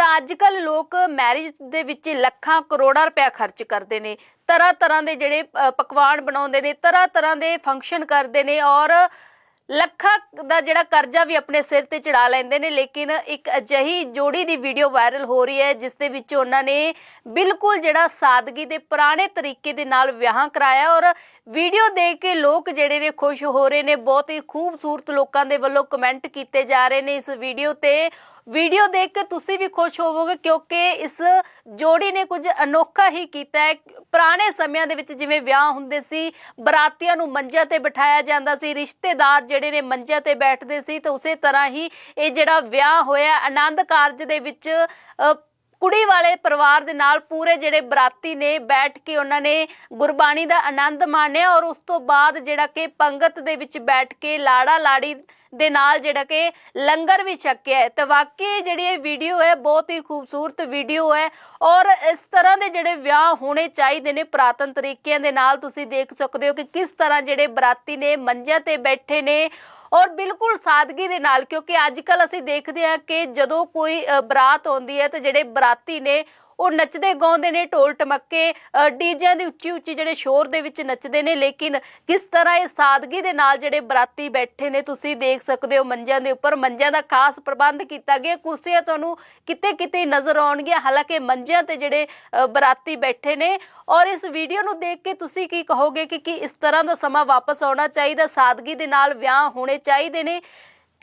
ਤਾਂ ਅੱਜ ਕੱਲ ਲੋਕ ਮੈਰਿਜ ਦੇ ਵਿੱਚ ਲੱਖਾਂ ਕਰੋੜਾਂ ਰੁਪਏ ਖਰਚ ਕਰਦੇ ਨੇ। ਤਰ੍ਹਾਂ ਤਰ੍ਹਾਂ ਦੇ ਜਿਹੜੇ ਪਕਵਾਨ ਬਣਾਉਂਦੇ ਨੇ ਤਰ੍ਹਾਂ ਤਰ੍ਹਾਂ ਦੇ ਫੰਕਸ਼ਨ ਕਰਦੇ ਨੇ ਔਰ ਲੱਖਾਂ ਦਾ ਜਿਹੜਾ ਕਰਜ਼ਾ ਵੀ ਆਪਣੇ ਸਿਰ ਤੇ ਚੜਾ ਲੈਂਦੇ ਨੇ ਲੇਕਿਨ ਇੱਕ ਅਜਿਹੀ ਜੋੜੀ ਦੀ ਵੀਡੀਓ ਵਾਇਰਲ ਹੋ ਰਹੀ ਹੈ ਜਿਸ ਦੇ ਵਿੱਚ ਉਹਨਾਂ ਨੇ ਬਿਲਕੁਲ ਜਿਹੜਾ ਸਾਦਗੀ ਦੇ ਪੁਰਾਣੇ ਤਰੀਕੇ ਦੇ ਨਾਲ ਵਿਆਹ ਕਰਾਇਆ ਔਰ ਵੀਡੀਓ ਦੇਖ ਕੇ ਲੋਕ ਜਿਹੜੇ ਨੇ ਖੁਸ਼ ਹੋ ਰਹੇ ਨੇ ਬਹੁਤ ਹੀ ਖੂਬਸੂਰਤ ਲੋਕਾਂ ਦੇ ਵੱਲੋਂ ਕਮੈਂਟ ਕੀਤੇ ਜਾ ਰਹੇ ਨੇ ਇਸ ਵੀਡੀਓ ਤੇ ਵੀਡੀਓ ਦੇਖ ਕੇ ਤੁਸੀਂ ਵੀ ਖੁਸ਼ ਹੋਵੋਗੇ ਕਿਉਂਕਿ ਇਸ ਜੋੜੀ ਨੇ ਕੁਝ ਅਨੋਖਾ ਹੀ ਕੀਤਾ ਹੈ ਪੁਰਾਣੇ ਸਮਿਆਂ ਦੇ ਵਿੱਚ ਜਿਵੇਂ ਵਿਆਹ ਹੁੰਦੇ ਸੀ ਬਰਾਤੀਆਂ ਨੂੰ ਮੰਜਿਆਂ ਤੇ ਬਿਠਾਇਆ ਜਾਂਦਾ ਸੀ ਰਿਸ਼ਤੇਦਾਰ ਜਿਹੜੇ ਨੇ ਮੰਜਿਆਂ ਤੇ ਬੈਠਦੇ ਸੀ ਤਾਂ ਉਸੇ ਤਰ੍ਹਾਂ ਹੀ ਇਹ ਜਿਹੜਾ ਵਿਆਹ ਹੋਇਆ ਆਨੰਦ ਕਾਰਜ ਦੇ ਵਿੱਚ ਅ, ਕੁੜੀ ਵਾਲੇ ਪਰਿਵਾਰ ਦੇ ਨਾਲ ਪੂਰੇ ਜਿਹੜੇ ਬਰਾਤੀ ਨੇ ਬੈਠ ਕੇ ਉਹਨਾਂ ਨੇ ਗੁਰਬਾਣੀ ਦਾ ਆਨੰਦ ਮਾਣਿਆ ਔਰ ਉਸ ਤੋਂ ਬਾਅਦ ਜਿਹੜਾ ਕਿ ਪੰਗਤ ਦੇ ਵਿੱਚ ਬੈਠ ਕੇ ਲਾੜਾ ਲਾੜੀ ਦੇ ਨਾਲ ਜਿਹੜਾ ਕਿ ਲੰਗਰ ਵੀ ਛਕਿਆ ਤੇ ਵਾਕਈ ਜਿਹੜੀ ਇਹ ਵੀਡੀਓ ਹੈ, ਬਹੁਤ ਹੀ ਖੂਬਸੂਰਤ ਵੀਡੀਓ ਹੈ ਔਰ ਇਸ ਤਰ੍ਹਾਂ ਦੇ ਜਿਹੜੇ ਵਿਆਹ ਹੋਣੇ ਚਾਹੀਦੇ ਨੇ ਪੁਰਾਤਨ ਤਰੀਕਿਆਂ ਦੇ ਨਾਲ ਤੁਸੀਂ ਦੇਖ ਸਕਦੇ ਹੋ ਕਿ ਕਿਸ ਤਰ੍ਹਾਂ ਜਿਹੜੇ ਬਰਾਤੀ ਨੇ, ਮੰਜਿਆਂ ਤੇ ਬੈਠੇ ਨੇ ਔਰ ਬਿਲਕੁਲ ਸਾਦਗੀ ਦੇ ਨਾਲ, ਕਿਉਂਕਿ ਅੱਜ ਕੱਲ ਅਸੀਂ ਦੇਖਦੇ ਹਾਂ ਕਿ ਜਦੋਂ ਕੋਈ ਬਰਾਤ ਆਉਂਦੀ ਹੈ ਤੇ ਜਿਹੜੇ ਬਰਾਤੀ ਨੇ ਉਹ ਨੱਚਦੇ ਗਾਉਂਦੇ ਨੇ ਢੋਲ ਟਮੱਕੇ ਡੀਜਿਆਂ ਦੀ ਉੱਚੀ ਉੱਚੀ ਜਿਹੜੇ ਸ਼ੋਰ ਦੇ ਵਿੱਚ ਨੱਚਦੇ ਨੇ ਲੇਕਿਨ ਕਿਸ ਤਰ੍ਹਾਂ ਇਹ ਸਾਦਗੀ ਦੇ ਨਾਲ ਜਿਹੜੇ ਬਰਾਤੀ ਬੈਠੇ ਨੇ ਤੁਸੀਂ ਦੇਖ ਸਕਦੇ ਹੋ ਮੰਜਿਆਂ ਦੇ ਉੱਪਰ ਮੰਜਿਆਂ ਦਾ ਖਾਸ ਪ੍ਰਬੰਧ ਕੀਤਾ ਗਿਆ ਕੁਰਸੀਆਂ ਤੁਹਾਨੂੰ ਕਿਤੇ ਕਿਤੇ ਨਜ਼ਰ ਆਉਣਗੀਆਂ ਹਾਲਾਂਕਿ ਮੰਜਿਆਂ ਤੇ ਜਿਹੜੇ ਅ, ਬਰਾਤੀ ਬੈਠੇ ਨੇ ਔਰ ਇਸ ਵੀਡੀਓ ਨੂੰ ਦੇਖ ਕੇ ਤੁਸੀਂ ਕੀ ਕਹੋਗੇ ਕਿ ਕੀ ਇਸ ਤਰ੍ਹਾਂ ਦਾ ਸਮਾਂ ਵਾਪਸ ਆਉਣਾ ਚਾਹੀਦਾ ਸਾਦਗੀ ਦੇ ਨਾਲ ਵਿਆਹ ਹੋਣੇ ਚਾਹੀਦੇ ਨੇ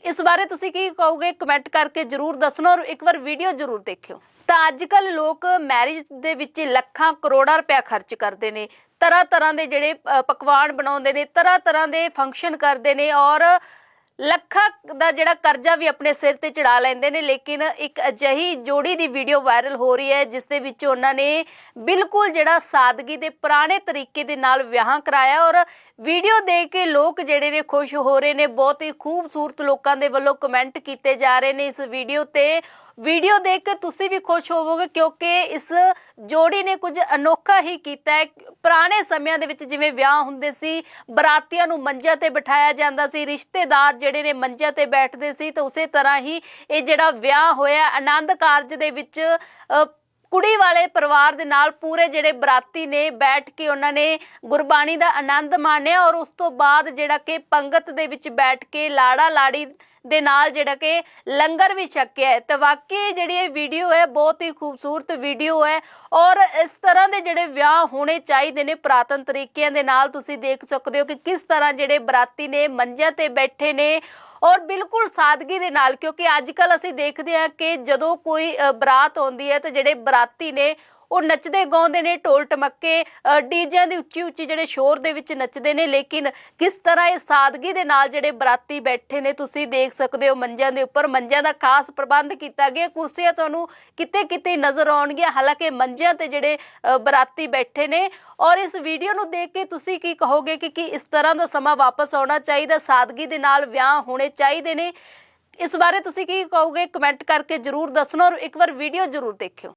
ਇਸ ਬਾਰੇ ਤੁਸੀਂ ਕੀ ਕਹੋਗੇ ਕਮੈਂਟ ਕਰਕੇ ਜਰੂਰ ਦੱਸਣਾ ਔਰ ਇੱਕ ਵਾਰ ਵੀਡੀਓ ਜਰੂਰ ਦੇਖਿਓ ਤਾਂ ਅੱਜ ਕੱਲ ਲੋਕ ਮੈਰਿਜ ਦੇ ਵਿੱਚ ਲੱਖਾਂ ਕਰੋੜਾਂ ਰੁਪਇਆ ਖਰਚ ਕਰਦੇ ਨੇ। ਤਰ੍ਹਾਂ ਤਰ੍ਹਾਂ ਦੇ ਜਿਹੜੇ ਪਕਵਾਨ ਬਣਾਉਂਦੇ ਨੇ ਤਰ੍ਹਾਂ ਤਰ੍ਹਾਂ ਦੇ ਫੰਕਸ਼ਨ ਕਰਦੇ ਨੇ ਔਰ ਲੱਖਾਂ ਦਾ ਜਿਹੜਾ ਕਰਜ਼ਾ ਵੀ ਆਪਣੇ ਸਿਰ ਤੇ ਚੜਾ ਲੈਂਦੇ ਨੇ, ਲੇਕਿਨ ਇੱਕ ਅਜਿਹੀ ਜੋੜੀ ਦੀ ਵੀਡੀਓ ਵਾਇਰਲ ਹੋ ਰਹੀ ਹੈ, ਜਿਸ ਦੇ ਵਿੱਚ ਉਹਨਾਂ ਨੇ ਬਿਲਕੁਲ ਜਿਹੜਾ ਸਾਦਗੀ ਦੇ ਪੁਰਾਣੇ ਤਰੀਕੇ ਦੇ ਨਾਲ ਵਿਆਹ ਕਰਾਇਆ ਔਰ ਵੀਡੀਓ ਦੇਖ ਕੇ ਲੋਕ ਜਿਹੜੇ ਨੇ ਖੁਸ਼ ਹੋ ਰਹੇ ਨੇ, ਬਹੁਤ ਹੀ ਖੂਬਸੂਰਤ ਲੋਕਾਂ ਦੇ ਵੱਲੋਂ ਕਮੈਂਟ ਕੀਤੇ ਜਾ ਰਹੇ ਨੇ ਇਸ ਵੀਡੀਓ ਤੇ। ਵੀਡੀਓ ਦੇਖ ਕੇ ਤੁਸੀਂ ਵੀ ਖੁਸ਼ ਹੋਵੋਗੇ ਕਿਉਂਕਿ ਇਸ ਜੋੜੀ ਨੇ ਕੁਝ ਅਨੋਖਾ ਹੀ ਕੀਤਾ ਹੈ। ਪੁਰਾਣੇ ਸਮਿਆਂ ਦੇ ਵਿੱਚ ਜਿਵੇਂ ਵਿਆਹ ਹੁੰਦੇ ਸੀ, ਬਰਾਤੀਆਂ ਨੂੰ ਮੰਜਿਆਂ ਤੇ ਬਿਠਾਇਆ ਜਾਂਦਾ ਸੀ, ਰਿਸ਼ਤੇਦਾਰ ਜਿਹੜੇ ਨੇ ਮੰਜਿਆਂ ਤੇ ਬੈਠਦੇ ਸੀ ਤੇ ਉਸੇ ਤਰ੍ਹਾਂ ਹੀ ਇਹ ਜਿਹੜਾ ਵਿਆਹ ਹੋਇਆ ਆਨੰਦ ਕਾਰਜ ਦੇ ਵਿੱਚ ਅ, ਕੁੜੀ ਵਾਲੇ ਪਰਿਵਾਰ ਦੇ ਨਾਲ ਪੂਰੇ ਜਿਹੜੇ ਬਰਾਤੀ ਨੇ ਬੈਠ ਕੇ ਉਹਨਾਂ ਨੇ ਗੁਰਬਾਣੀ ਦਾ ਆਨੰਦ ਮਾਣਿਆ ਔਰ ਉਸ ਤੋਂ ਬਾਅਦ ਜਿਹੜਾ ਕਿ ਪੰਗਤ ਦੇ ਵਿੱਚ ਬੈਠ ਕੇ ਲਾੜਾ ਲਾੜੀ ਦੇ ਨਾਲ ਜਿਹੜਾ ਕਿ ਲੰਗਰ ਵੀ ਛਕਿਆ ਹੈ ਤੇ ਵਾਕਈ ਜਿਹੜੀ ਇਹ ਵੀਡੀਓ ਹੈ ਬਹੁਤ ਹੀ ਖੂਬਸੂਰਤ ਵੀਡੀਓ ਹੈ ਔਰ ਇਸ ਤਰ੍ਹਾਂ ਦੇ ਜਿਹੜੇ ਵਿਆਹ ਹੋਣੇ ਚਾਹੀਦੇ ਨੇ ਪੁਰਾਤਨ ਤਰੀਕਿਆਂ ਦੇ ਨਾਲ ਤੁਸੀਂ ਦੇਖ ਸਕਦੇ ਹੋ ਕਿ ਕਿਸ ਤਰ੍ਹਾਂ ਜਿਹੜੇ ਬਰਾਤੀ ਨੇ ਮੰਜਿਆਂ ਤੇ ਬੈਠੇ ਨੇ ਔਰ ਬਿਲਕੁਲ ਸਾਦਗੀ ਦੇ ਨਾਲ, ਕਿਉਂਕਿ ਅੱਜ ਕੱਲ ਅਸੀਂ ਦੇਖਦੇ ਹਾਂ ਕਿ ਜਦੋਂ ਕੋਈ ਬਰਾਤ ਆਉਂਦੀ ਹੈ ਤੇ ਜਿਹੜੇ ਬਰਾਤੀ ਨੇ ਉਹ ਨੱਚਦੇ ਗਾਉਂਦੇ ਨੇ ਢੋਲ ਟਮੱਕੇ ਡੀਜਿਆਂ ਦੀ ਉੱਚੀ ਉੱਚੀ ਜਿਹੜੇ ਸ਼ੋਰ ਦੇ ਵਿੱਚ ਨੱਚਦੇ ਨੇ ਲੇਕਿਨ ਕਿਸ ਤਰ੍ਹਾਂ ਇਹ ਸਾਦਗੀ ਦੇ ਨਾਲ ਜਿਹੜੇ ਬਰਾਤੀ ਬੈਠੇ ਨੇ ਤੁਸੀਂ ਦੇਖ ਸਕਦੇ ਹੋ ਮੰਜਿਆਂ ਦੇ ਉੱਪਰ ਮੰਜਿਆਂ ਦਾ ਖਾਸ ਪ੍ਰਬੰਧ ਕੀਤਾ ਗਿਆ ਕੁਰਸੀਆਂ ਤੁਹਾਨੂੰ ਕਿਤੇ ਕਿਤੇ ਨਜ਼ਰ ਆਉਣਗੀਆਂ ਹਾਲਾਂਕਿ ਮੰਜਿਆਂ ਤੇ ਜਿਹੜੇ ਅ, ਬਰਾਤੀ ਬੈਠੇ ਨੇ ਔਰ ਇਸ ਵੀਡੀਓ ਨੂੰ ਦੇਖ ਕੇ ਤੁਸੀਂ ਕੀ ਕਹੋਗੇ ਕਿ ਕੀ ਇਸ ਤਰ੍ਹਾਂ ਦਾ ਸਮਾਂ ਵਾਪਸ ਆਉਣਾ ਚਾਹੀਦਾ ਸਾਦਗੀ ਦੇ ਨਾਲ ਵਿਆਹ ਹੋਣੇ ਚਾਹੀਦੇ ਨੇ ਇਸ ਬਾਰੇ ਤੁਸੀਂ ਕੀ ਕਹੋਗੇ ਕਮੈਂਟ ਕਰਕੇ ਜਰੂਰ ਦੱਸਣਾ ਔਰ ਇੱਕ ਵਾਰ ਵੀਡੀਓ ਜਰੂਰ ਦੇਖਿਓ